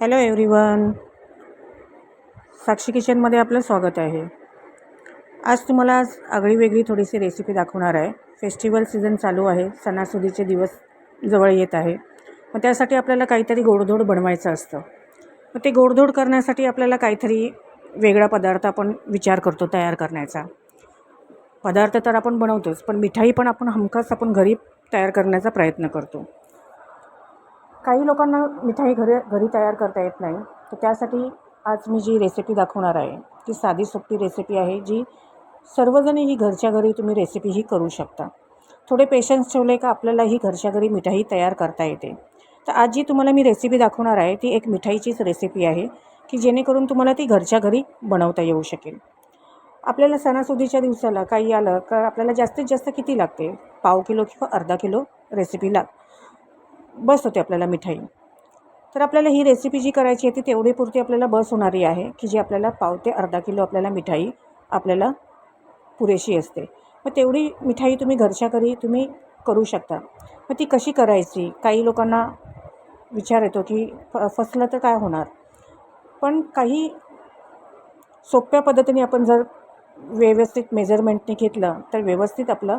Hello everyone साक्षी किचनमध्ये आपलं स्वागत आहे. आज तुम्हाला आज आगळी वेगळी थोडीशी रेसिपी दाखवणार आहे. फेस्टिवल सीझन चालू आहे. सणासुदीचे दिवस जवळ येत आहे. मग त्यासाठी आपल्याला काहीतरी गोडधोड बनवायचं असतं. मग ते गोडधोड करण्यासाठी आपल्याला काहीतरी वेगळा पदार्थ आपण विचार करतो तयार करण्याचा. पदार्थ तर आपण बनवतोच पण मिठाई पण आपण हमखास आपण घरी तयार करण्याचा प्रयत्न करतो. काही लोकांना मिठाई घरी घरी तयार करता येत नाही. तर त्यासाठी आज मी जी रेसिपी दाखवणार आहे ती साधी सोपी रेसिपी आहे जी सर्वजण ही घरच्या घरी तुम्ही रेसिपी ही करू शकता. थोडे पेशन्स ठेवले का आपल्याला ही घरच्या घरी मिठाई तयार करता येते. तर आज जी तुम्हाला मी रेसिपी दाखवणार आहे ती एक मिठाईचीच रेसिपी आहे की जेणेकरून तुम्हाला ती घरच्या घरी बनवता येऊ शकेल. आपल्याला सणासुदीच्या दिवसाला काही आलं का आपल्याला जास्तीत जास्त किती लागते? पाव किलो किंवा अर्धा किलो रेसिपी लाग बस होते आपल्याला मिठाई. तर आपल्याला ही रेसिपी जी करायची आहे ती तेवढी पुरती आपल्याला बस होणारी आहे की जी आपल्याला पाव ते अर्धा किलो आपल्याला मिठाई आपल्याला पुरेशी असते. मग तेवढी मिठाई तुम्ही घरच्या घरी तुम्ही करू शकता. मग ती कशी करायची? काही लोकांना विचार येतो की फ फसलं तर काय होणार? पण काही सोप्या पद्धतीने आपण जर व्यवस्थित मेजरमेंटने घेतलं तर व्यवस्थित आपलं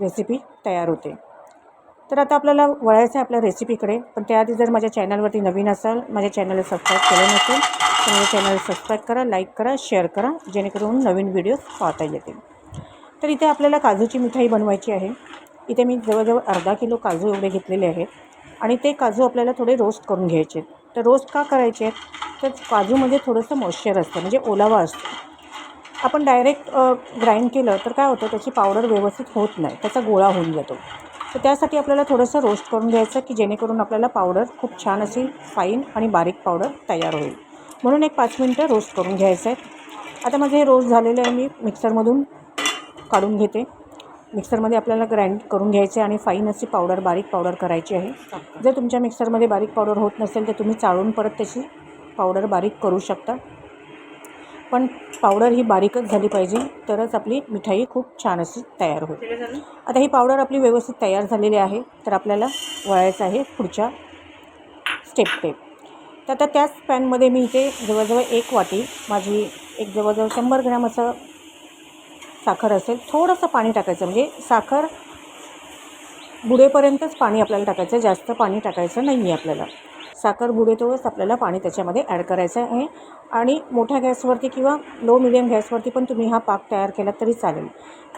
रेसिपी तयार होते. तर आता आपल्याला वळायचं आहे आपल्या रेसिपीकडे पण त्याआधी जर माझ्या चॅनलवरती नवीन असाल माझ्या चॅनलला सबस्क्राईब केलं नसेल तर माझ्या चॅनलला सबस्क्राईब करा लाईक करा शेअर करा जेणेकरून नवीन व्हिडिओ पाहता येतील. तर इथे आपल्याला काजूची मिठाई बनवायची आहे. इथे मी जवळजवळ अर्धा किलो काजू एवढे घेतलेले आहेत. आणि ते काजू आपल्याला थोडे रोस्ट करून घ्यायचे आहेत. तर रोस्ट का करायचे आहेत? तर काजूमध्ये थोडंसं मॉइश्चर असतं म्हणजे ओलावा असतो. आपण डायरेक्ट ग्राइंड केलं तर काय होतं? त्याची पावडर व्यवस्थित होत नाही. त्याचा गोळा होऊन जातो. तर त्यासाठी आपल्याला थोडंसं रोस्ट करून घ्यायचं की जेणेकरून आपल्याला पावडर खूप छान अशी फाईन आणि बारीक पावडर तयार होईल. म्हणून एक पाच मिनटं रोस्ट करून घ्यायचं आहे. आता माझे हे रोस्ट झालेलं आहे मी मिक्सरमधून काढून घेते. मिक्सरमध्ये आपल्याला ग्राइंड करून घ्यायचे आणि फाईन अशी पावडर बारीक पावडर करायची आहे. जर तुमच्या मिक्सरमध्ये बारीक पावडर होत नसेल तर तुम्ही चाळून परत त्याची पावडर बारीक करू शकता. पण पावडर ही बारीकच झाली पाहिजे. तरच आपली मिठाई खूप छान अशी तयार होईल. आता ही पावडर आपली व्यवस्थित तयार झालेली आहे. तर आपल्याला वळायचं आहे पुढच्या स्टेप टेप तर आता त्याच पॅनमध्ये मी इथे जवळजवळ एक वाटी माझी एक जवळजवळ शंभर ग्रॅम असं साखर असेल थोडंसं पाणी टाकायचं. म्हणजे साखर बुडेपर्यंतच पाणी आपल्याला टाकायचं जास्त पाणी टाकायचं नाही आहे आपल्याला. साखर बुडेतोच आपल्याला पाणी त्याच्यामध्ये ॲड करायचं आहे. आणि मोठ्या गॅसवरती किंवा लो मिडियम गॅसवरती पण तुम्ही हा पाक तयार केला तरी चालेल.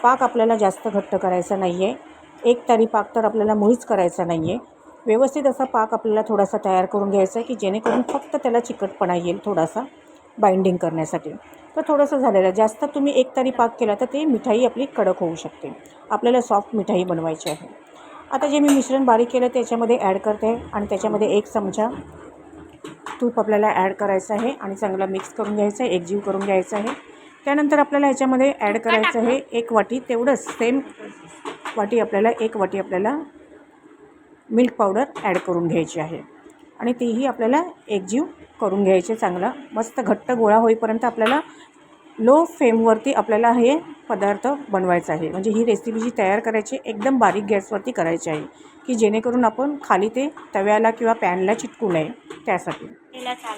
पाक आपल्याला जास्त घट्ट करायचा नाही आहे एक तारी पाक तर आपल्याला मुळीच करायचा नाही आहे व्यवस्थित असा पाक आपल्याला थोडासा तयार करून घ्यायचा आहे की जेणेकरून फक्त त्याला चिकटपणा येईल थोडासा बाइंडिंग करण्यासाठी. तर थोडंसं झालेलं आहे. जास्त तुम्ही एक तारी पाक केला तर ते मिठाई आपली कडक होऊ शकते. आपल्याला सॉफ्ट मिठाई बनवायची आहे. आता जे मी मिश्रण बारीक केलं त्याच्यामध्ये ॲड करते आणि त्याच्यामध्ये एक चमचा तूप आपल्याला ॲड करायचं आहे आणि चांगला मिक्स करून घ्यायचं आहे एकजीव करून घ्यायचं आहे. त्यानंतर आपल्याला ह्याच्यामध्ये ॲड करायचं आहे एक वाटी तेवढंच सेम वाटी आपल्याला एक वाटी आपल्याला मिल्क पावडर ॲड करून घ्यायची आहे. आणि तीही आपल्याला एकजीव करून घ्यायचे चांगला मस्त घट्ट गोळा होईपर्यंत आपल्याला लो फ्लेमवरती आपल्याला हे पदार्थ बनवायचा आहे. म्हणजे ही रेसिपी जी तयार करायची एकदम बारीक गॅसवरती करायची आहे की जेणेकरून आपण खाली ते तव्याला किंवा पॅनला चिटकू नये त्यासाठी.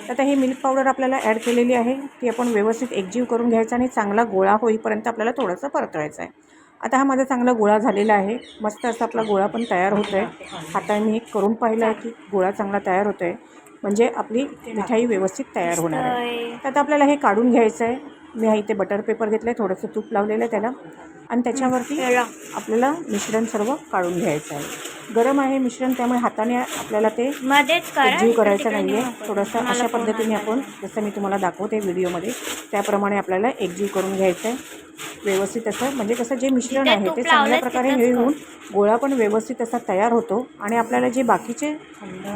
आता ही मिल्क पावडर आपल्याला ॲड केलेली आहे ती आपण व्यवस्थित एकजीव करून घ्यायचा आणि चांगला गोळा होईपर्यंत आपल्याला थोडंसं परतवायचं आहे. आता हा माझा चांगला गोळा झालेला आहे. मस्त असा आपला गोळा पण तयार होतो आहे आता मी करून पाहिलं आहे की गोळा चांगला तयार होतो आहे म्हणजे आपली मिठाई व्यवस्थित तयार होणार आहे. तर आता आपल्याला हे काढून घ्यायचं आहे मी इथे बटर पेपर घेतलं आहे थोडंसं तूप लावलेलं आहे त्याला. आणि त्याच्यावरती आपल्याला मिश्रण सर्व काढून घ्यायचं आहे. गरम आहे मिश्रण त्यामुळे हाताने आपल्याला ते एकजीव करायचं नाही आहे थोडंसं अशा पद्धतीने आपण जसं मी तुम्हाला दाखवते व्हिडिओमध्ये त्याप्रमाणे आपल्याला एकजीव करून घ्यायचं आहे. व्यवस्थित असं म्हणजे कसं जे मिश्रण आहे ते चांगल्या प्रकारे हे होऊन गोळा पण व्यवस्थित असा तयार होतो. आणि आपल्याला जे बाकीचे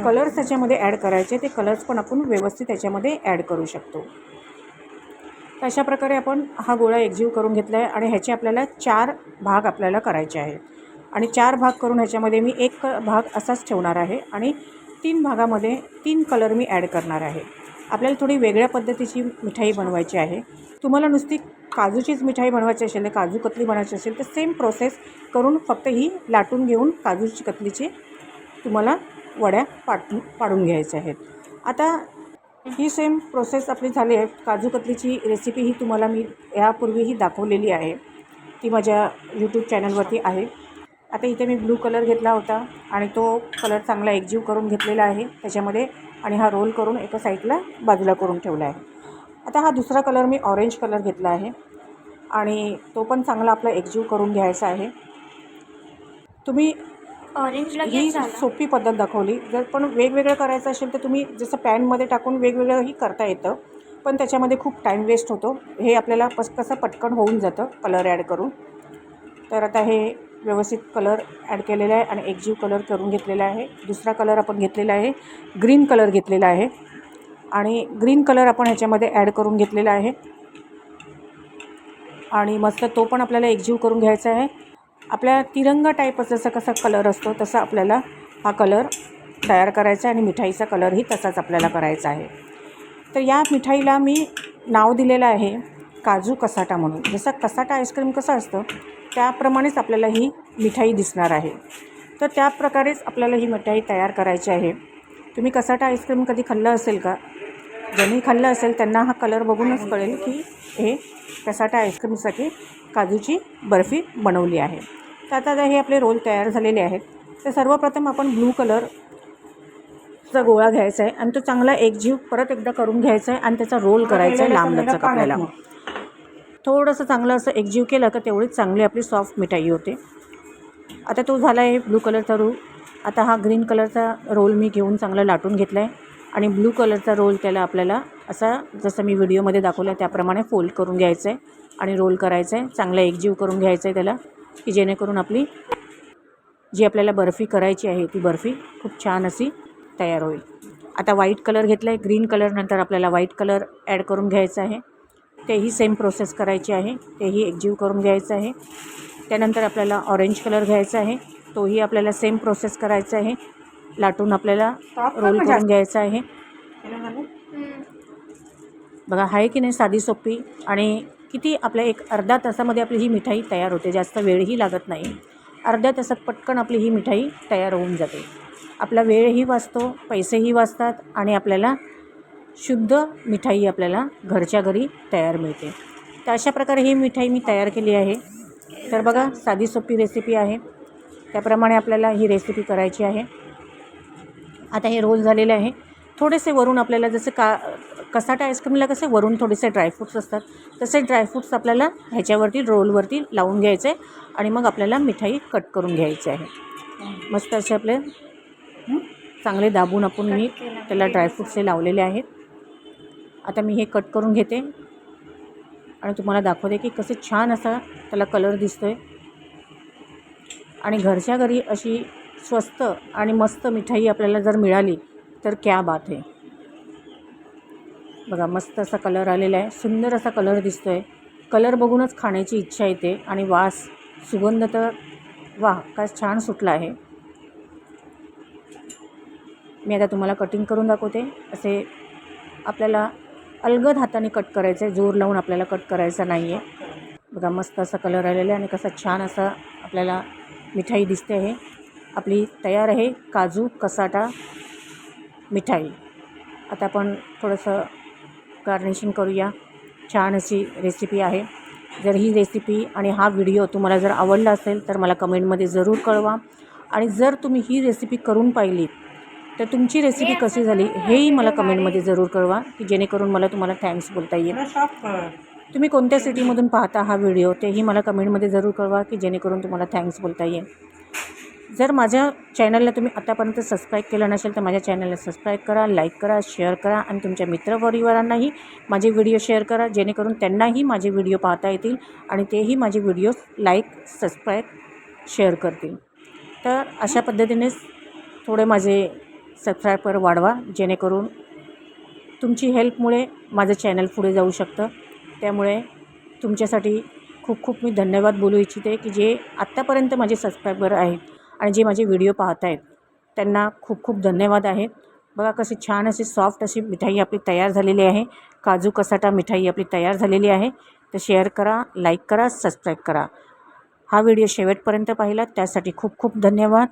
कलर्स त्याच्यामध्ये ॲड करायचे ते कलर्स पण आपण व्यवस्थित त्याच्यामध्ये ॲड करू शकतो. अशा प्रकारे आपण हा गोळा एकजीव करून घेतला आहे आणि ह्याचे आपल्याला चार भाग आपल्याला करायचे आहेत. आणि चार भाग करून ह्याच्यामध्ये मी एक भाग असाच ठेवणार आहे आणि तीन भागामध्ये तीन कलर मी ॲड करणार आहे. आपल्याला थोडी वेगळ्या पद्धतीची मिठाई बनवायची आहे. तुम्हाला नुसती काजूचीच मिठाई बनवायची असेल काजू कतली बनवायची असेल तर सेम प्रोसेस करून फक्त ही लाटून घेऊन काजूची कतलीची तुम्हाला वड्या पाट पाडून घ्यायच्या आहेत. आता ही सेम प्रोसेस आपली झाली आहे. काजू कतलीची रेसिपी ही तुम्हाला मी यापूर्वीही दाखवलेली आहे. ती माझ्या यूट्यूब चॅनलवरती आहे. आता इथे मी ब्लू कलर घेतला होता आणि तो कलर चांगला एकजीव करून घेतलेला आहे. त्याच्यामध्ये आणि हा रोल करून एका साईडला बाजूला करून ठेवला आहे. आता हा दुसरा कलर मी ऑरेंज कलर घेतला आहे. आणि तो पण चांगला आपला एकजीव करून घ्यायचा आहे. तुम्ही ऑरेंज ही लगेच झाला. सोपी पद्धत दाखवली. जर पण वेगवेगळं करायचं असेल तर तुम्ही जसं पॅनमध्ये टाकून वेगवेगळंही करता येतं. पण त्याच्यामध्ये खूप टाईम वेस्ट होतो. हे आपल्याला पस कसं पटकन होऊन जातं कलर ॲड करून. तर आता हे व्यवस्थित कलर ॲड केलेला आहे आणि एकजीव कलर करून घेतलेला आहे. दुसरा कलर आपण घेतलेला आहे. ग्रीन कलर घेतलेला आहे. आणि ग्रीन कलर आपण ह्याच्यामध्ये ॲड करून घेतलेला आहे. आणि मस्त तो पण आपल्याला एकजीव करून घ्यायचा आहे. आपल्या तिरंगा टाईप जसं कसा कलर असतो तसा आपल्याला हा कलर तयार करायचा आहे आणि मिठाईचा कलरही तसाच आपल्याला करायचा आहे. तर या मिठाईला मी नाव दिलेलं आहे काजू कसाटा म्हणून. जसं कसाटा आईस्क्रीम कसं असतं त्याप्रमाणेच आपल्याला ही मिठाई दिसणार आहे. तर त्या प्रकारेच आपल्याला ही मिठाई तयार करायची आहे. तुम्ही कसाटा आईस्क्रीम कधी खाल्लं असेल का? ज्यांनी खाल्लं असेल त्यांना हा कलर बघूनच कळेल की हे कसाटा आईस्क्रीमसाठी काजूची बर्फी बनवली आहे. तर आता हे आपले रोल तयार झालेले आहेत. तर सर्वप्रथम आपण ब्लू कलरचा गोळा घ्यायचा आहे आणि तो चांगला एकजीव परत एकदा करून घ्यायचा आहे आणि त्याचा रोल करायचा आहे लांब लचक आपल्याला. थोडंसं चांगलं असं एकजीव केलं का तेवढीच चांगली आपली सॉफ्ट मिठाई होते. आता तो झाला आहे ब्लू कलरचा रोल आता हा ग्रीन कलरचा रोल मी घेऊन चांगला लाटून घेतला आहे आणि ब्लू कलरचा रोल त्याला आपल्याला असा जसं मी व्हिडिओमध्ये दाखवलं आहे त्याप्रमाणे फोल्ड करून घ्यायचं आहे आणि रोल करायचं आहे चांगला एकजीव करून घ्यायचं आहे त्याला की जेणेकरून आपली जी आपल्याला बर्फी करायची आहे ती बर्फी खूप छान अशी तयार होईल. आता व्हाईट कलर घेतला आहे ग्रीन कलरनंतर आपल्याला व्हाईट कलर ॲड करून घ्यायचं आहे. तेही सेम प्रोसेस करायची आहे तेही एकजीव करून घ्यायचं आहे. त्यानंतर आपल्याला ऑरेंज कलर घ्यायचा आहे तोही आपल्याला सेम प्रोसेस करायचा आहे. लाटून आपल्याला रोल करून घ्यायचा आहे. बघा आहे की नाही साधी सोपी आणि किती आपल्या एक अर्धा तासामध्ये आपली ही मिठाई तयार होते. जास्त वेळही लागत नाही. अर्ध्या तासात पटकन आपली ही मिठाई तयार होऊन जाते. आपला वेळही वाचतो पैसेही वाचतात आणि आपल्याला शुद्ध मिठाई आपल्याला घरच्या घरी तयार मिळते. तर अशा प्रकारे ही मिठाई मी तयार केली आहे. तर बघा साधी सोपी रेसिपी आहे. त्याप्रमाणे आपल्याला ही रेसिपी करायची आहे. आता हे रोल झालेले आहे. थोडेसे वरून आपल्याला जसं का कसाटा आईस्क्रीमला कसे वरून थोडेसे ड्रायफ्रूट्स असतात तसे ड्रायफ्रूट्स आपल्याला ह्याच्यावरती रोलवरती लावून घ्यायचे आणि मग आपल्याला मिठाई कट करून घ्यायची आहे. मस्त असे आपले हं, चांगले दाबून आपण मी त्याला ड्रायफ्रूट्स लावलेले आहेत. आता मी हे कट करून घेते. आणि तुम्हाला दाखवते की कसे छान असा त्याला कलर दिसतो आहे आणि घरच्या घरी अशी स्वस्त आणि मस्त मिठाई आपल्याला जर मिळाली तर क्या बात आहे बघा मस्त असा कलर आलेला आहे. सुंदर असा कलर दिसतो आहे कलर बघूनच खाण्याची इच्छा येते आणि वास सुगंध तर वा काय छान सुटला आहे. मी आता तुम्हाला कटिंग करून दाखवते. असे आपल्याला अलगद हाताने कट करायचं आहे जोर लावून आपल्याला कट करायचा नाही आहे बघा मस्त असा कलर आलेला आहे आणि कसा छान असा आपल्याला मिठाई दिसते आहे. आपली तयार आहे काजू कसाटा मिठाई. आता आपण थोडंसं गार्निशिंग करूया. छान अशी रेसिपी आहे. जर ही रेसिपी आणि हा व्हिडिओ तुम्हाला जर आवडला असेल तर मला कमेंटमध्ये जरूर कळवा. आणि जर तुम्ही ही रेसिपी करून पाहिली तर तुमची रेसिपी कशी झाली हेही मला कमेंटमध्ये जरूर कळवा की जेणेकरून मला तुम्हाला थँक्स बोलता येईल. तुम्ही कोणत्या सिटीमधून पाहता हा व्हिडिओ तेही मला कमेंटमध्ये जरूर कळवा की जेणेकरून तुम्हाला थँक्स बोलता येईल. जर माझ्या चॅनलला तुम्ही आतापर्यंत सबस्क्राईब केलं नसेल तर माझ्या चॅनलला सबस्क्राईब करा लाईक करा शेअर करा आणि तुमच्या मित्रपरिवारांनाही माझे व्हिडिओ शेअर करा जेणेकरून त्यांनाही माझे व्हिडिओ पाहता येतील आणि तेही माझे व्हिडिओज लाईक सबस्क्राईब शेअर करतील. तर अशा पद्धतीनेच थोडे माझे सबस्क्रायबर वाढवा जेणेकरून तुमची हेल्पमुळे माझं चॅनल पुढे जाऊ शकतं. त्यामुळे तुमच्यासाठी खूप खूप मी धन्यवाद बोलू इच्छिते की जे आत्तापर्यंत माझे सबस्क्रायबर आहेत आणि जे माझे व्हिडिओ पाहत आहेत त्यांना खूप खूप धन्यवाद आहेत बघा कशी छान अशी सॉफ्ट अशी मिठाई आपली तयार झालेली आहे. काजू कसाटा मिठाई आपली तयार झालेली आहे. तर शेअर करा लाईक करा सबस्क्राईब करा. हा व्हिडिओ शेवटपर्यंत पाहिला त्यासाठी खूप खूप धन्यवाद.